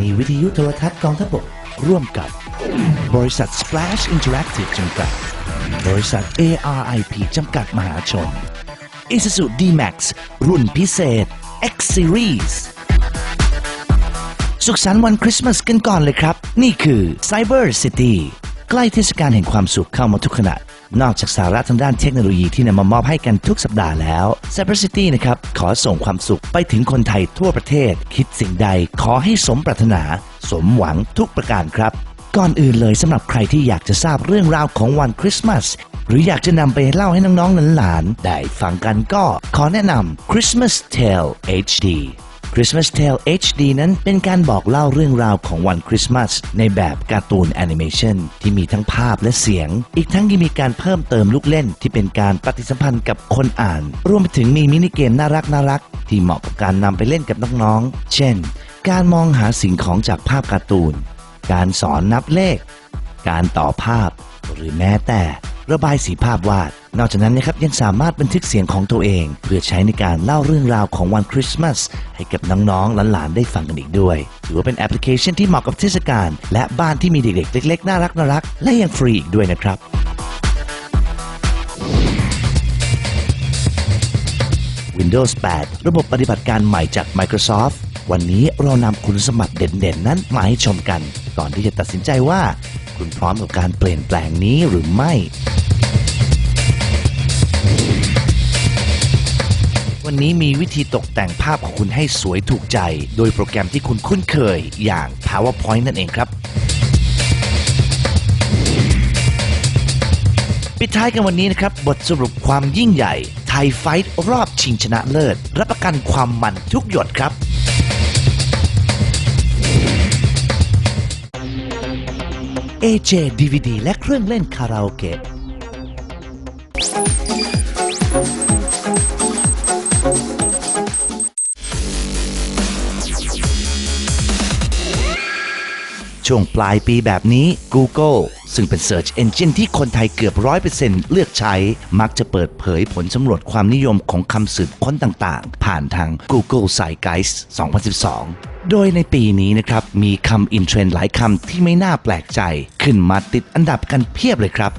นีวิทยุโทรทัศน์กองทัพบกร่วมกับบริษัท Splash Interactive จำกัด บริษัท ARIP จำกัดมหาชน Isuzu D-Max รุ่นพิเศษ X Series สุขสันต์วันคริสต์มาสกันก่อนเลยครับ นี่คือ Cyber City ใกล้เทศกาลแห่งความสุขเข้ามาทุกขณะ นอกจากสาระทางด้านเทคโนโลยีที่นำมามอบให้กันทุกสัปดาห์แล้ว Cyber City นะครับ ขอส่งความสุขไปถึงคนไทยทั่วประเทศ คิดสิ่งใดขอให้สมปรารถนา สมหวังทุกประการครับ ก่อนอื่นเลยสำหรับใครที่อยากจะทราบเรื่องราวของวันคริสต์มาสหรืออยากจะนำไปเล่าให้น้องๆหลานๆได้ฟังกันก็ขอแนะนำ Christmas Tale HD Christmas Tale HD นั้นเป็นการบอกเล่าเรื่องราวของวันคริสต์มาสในแบบการ์ตูนแอนิเมชันที่มีทั้งภาพและเสียง อีกทั้งยังมีการเพิ่มเติมลูกเล่นที่เป็นการปฏิสัมพันธ์กับคนอ่าน รวมไปถึงมีมินิเกมน่ารักน่ารักที่เหมาะกับการนำไปเล่นกับน้องๆ เช่น การมองหาสิ่งของจากภาพการ์ตูน การสอนนับเลข การต่อภาพ หรือแม้แต่ระบายสีภาพวาด นอกจากนั้นนะครับยังสามารถบันทึกเสียงของตัวเอง เพื่อใช้ในการเล่าเรื่องราวของวันคริสต์มาสให้กับน้องๆหลานๆได้ฟังกันอีกด้วย ถือว่าเป็นแอปพลิเคชันที่เหมาะกับเทศกาลและบ้านที่มีเด็กๆเล็กๆ น่ารักน่ารักและยังฟรีอีกด้วยนะครับ Windows 8 ระบบปฏิบัติการใหม่จาก Microsoft วันนี้เรานำคุณสมบัติเด่นๆ นั้นมาให้ชมกัน ก่อนที่จะตัดสินใจว่า คุณพร้อมกับการเปลี่ยนแปลงนี้หรือไม่ วันนี้มีวิธีตกแต่งภาพของคุณให้สวยถูกใจ โดยโปรแกรมที่คุณคุ้นเคยอย่าง PowerPoint นั่นเองครับ ปิดท้ายกันวันนี้นะครับ บทสรุปความยิ่งใหญ่ไทยไฟท์รอบชิงชนะเลิศ รับประกันความมันทุกหยดครับ AJ DVD และเครื่องเล่นคาราโอเกะ ช่วงปลายปีแบบนี้ Google ซึ่งเป็น Search Engine ที่คนไทยเกือบ 100%เลือกใช้ มักจะเปิดเผยผลสำรวจความนิยมของคำสืบค้นต่างๆ ผ่านทาง Google Zeitgeist 2012โดยในปีนี้นะครับ มีคำอินเทรนด์หลายคำที่ไม่น่าแปลกใจ ขึ้นมาติดอันดับกันเพียบเลยครับ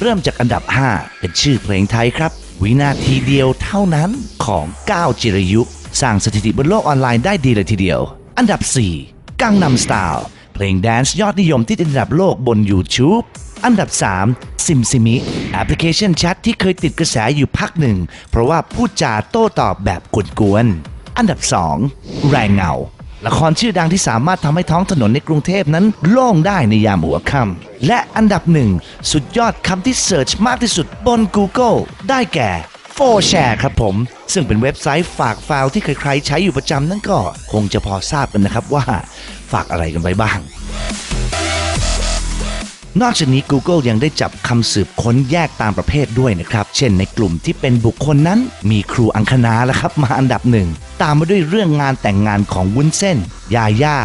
เริ่มจากอันดับ 5 เป็นชื่อเพลงไทยครับ วินาทีเดียวเท่านั้นของก้าวจิรยุ สร้างสถิติบนโลกออนไลน์ได้ดีเลยทีเดียว อันดับ 4 กังนำสไตล์เพลงแดนซ์ยอดนิยมที่ติดอันดับโลกบน YouTube อันดับ 3 ซิมซิมิแอปพลิเคชันแชทที่เคยติดกระแสอยู่พักหนึ่ง เพราะว่าพูดจาโต้ตอบแบบกวนๆ อันดับ 2 แรงเงา ละครชื่อดังที่สามารถทำให้ท้องถนนในกรุงเทพนั้นโล่งได้ในยามหัวค่ำและอันดับหนึ่งสุดยอดคำที่เสิร์ชมากที่สุดบน Google ได้แก่ 4share ครับผม ซึ่งเป็นเว็บไซต์ฝากไฟล์ที่ใครๆใช้อยู่ประจำนั่นก็คงจะพอทราบกันนะครับว่าฝากอะไรกันไปบ้าง นอกจากนี้ Google ยังได้จับคำสืบค้นแยกตามประเภทด้วยนะครับ เช่นในกลุ่มที่เป็นบุคคลนั้น มีครูอังคณาแล้วครับมาอันดับหนึ่ง ตามมาด้วยเรื่องงานแต่งงานของวุ้นเส้น ยาย่า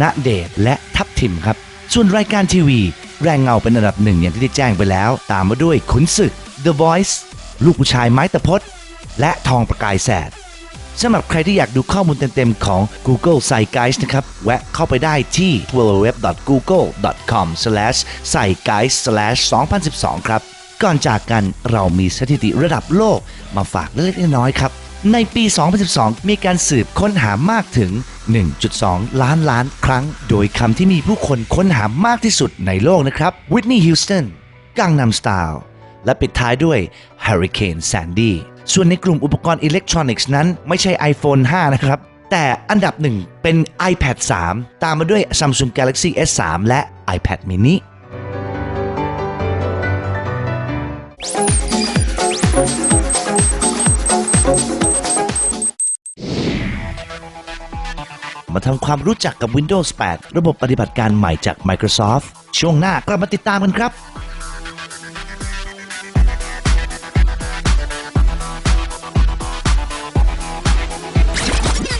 ณเดชและทับทิมครับ ส่วนรายการทีวี แรงเงาเป็นอันดับหนึ่งอย่างที่ได้แจ้งไปแล้ว ตามมาด้วยขุนศึก The Voice ลูกผู้ชายไม้ตะพด และทองประกายแสดสำหรับใครที่อยากดูข้อมูลเต็มๆของ Google Zeitgeist นะครับ แวะเข้าไปได้ที่ www.google.com/zeitgeist/2012 ครับ ก่อนจากกันเรามีสถิติระดับโลกมาฝากเล็กๆน้อยๆครับ ในปี 2012 มีการสืบค้นหามากถึง 1.2 ล้านล้านครั้ง โดยคำที่มีผู้คนค้นหามากที่สุดในโลกนะครับ Whitney Houston กังนำสไตล์ และปิดท้ายด้วย Hurricane Sandy ส่วนในกลุ่มอุปกรณ์อิเล็กทรอนิกส์นั้นไม่ใช่ iPhone 5 นะครับ แต่อันดับหนึ่งเป็น iPad 3 ตามมาด้วย Samsung Galaxy S3 และ iPad mini มาทำความรู้จักกับ Windows 8 ระบบปฏิบัติการใหม่จาก Microsoft ช่วงหน้ากลับมาติดตามกันครับ